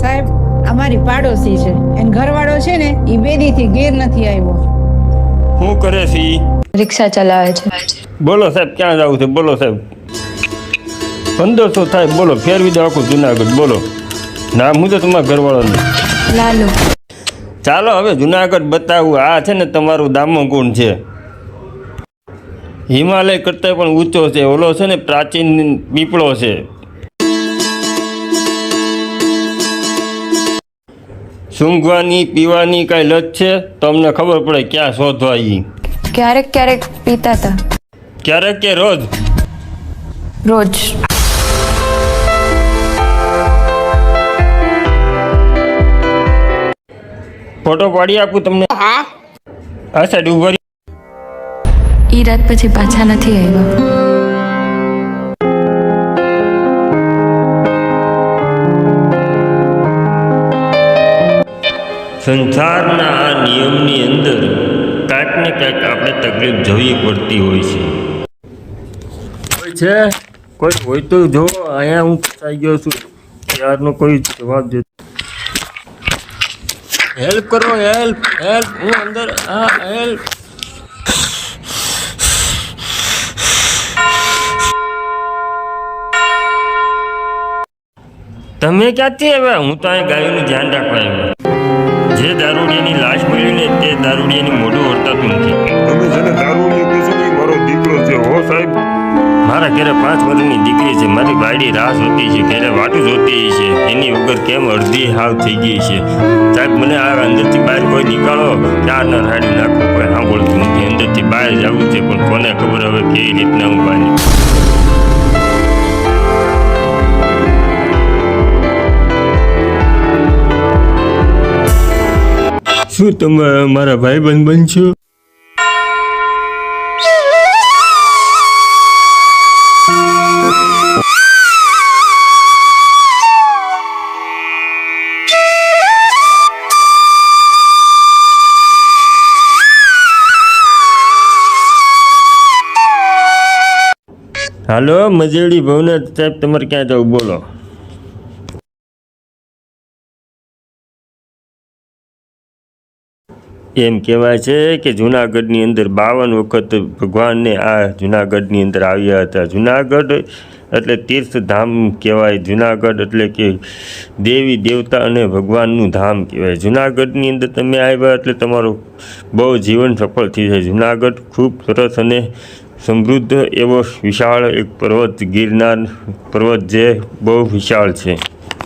સાહેબ અમારી પાડોશી છે. એન ઘરવાળો છે ને એ બેદીથી ઘેર નથી આવ્યો. શું કરે છે રિક્ષા ચલાવે છે. બોલો સાહેબ ક્યાં જવું છે? બોલો સાહેબ. પંદરસો થાય બોલો. ફેરવી દો આખું જુનાગઢ બોલો. ના હું તો તમારા ઘરવાળાનું. લાલુ. ચાલો હવે જુનાગઢ બતાવું આ છે ને તમારું દામોગુણ છે. હિમાલય કરતાં પણ ઊંચો છે ઓલો છે ને પ્રાચીન પીપળો છે. સૂંઘવાની પીવાની કાંઈ લત છે? તો અમને ખબર પડે ક્યાં શોધવા ઈ? ક્યારેક ક્યારેક પીતા હતા ક્યારેક કે રોજ? રોજ. ફોટો પાડી આપું તમને. હા. હા સાહેબ રહી. ઈ રાત પછી પાછા નથી આવ્યા. સંસારના આ નિયમની અંદર કાંઈક ને કાંઈક આપણે તકલીફ જોવી પડતી હોય છે. કોઈ છે? કોઈ હોય તો જો અહીંયા હું ફસાઈ ગયો છું. ત્યારનો કોઈ જવાબ દે હેલ્પ કરો હેલ્પ હેલ્પ હું અંદર, હા હેલ્પ તમે ક્યાંથી આવ્યા? હું તો અહીં ગાયોનું ધ્યાન રાખવા આવ્યો. જે દારૂડિયાની લાશ મળી ને તે દારૂડિયાની મોઢું ઓળખાતું નથી. મારા ઘરે પાંચ વર્ષની દીકરી છે. મારી બાયડી રાહ જોતી છે. ઘરે વાટું જોતી છે. એની વગર કેમ અડધી હાવ થઈ ગઈ છે? સાહેબ, મને આ અંદરથી બહાર કોઈ નીકાળો. ચાર ન રાડી નાખું. કોઈ સાંભળતું નથી. અંદરથી બહાર જવું છે, પણ કોને ખબર હવે કેવી રીતના હું બહાર શું તમે મારા ભાઈ બંધ બનશો હાલો, મજેડી ભવનાથ સાહેબ, તમારે ક્યાં જવું? બોલો. એમ કહેવાય છે કે જુનાગઢની અંદર બાવન વખત ભગવાનને આ જુનાગઢની અંદર આવ્યા હતા. જુનાગઢ એટલે તીર્થધામ કહેવાય. જુનાગઢ એટલે કે દેવી, દેવતા અને ભગવાનનું ધામ કહેવાય. જુનાગઢની અંદર તમે આવ્યા એટલે તમારું બહુ જીવન સફળ થઈ જાય. જુનાગઢ ખૂબ સરસ અને સમૃદ્ધ એવો વિશાળ એક પર્વત ગિરનાર પર્વત જે બહુ વિશાળ છે.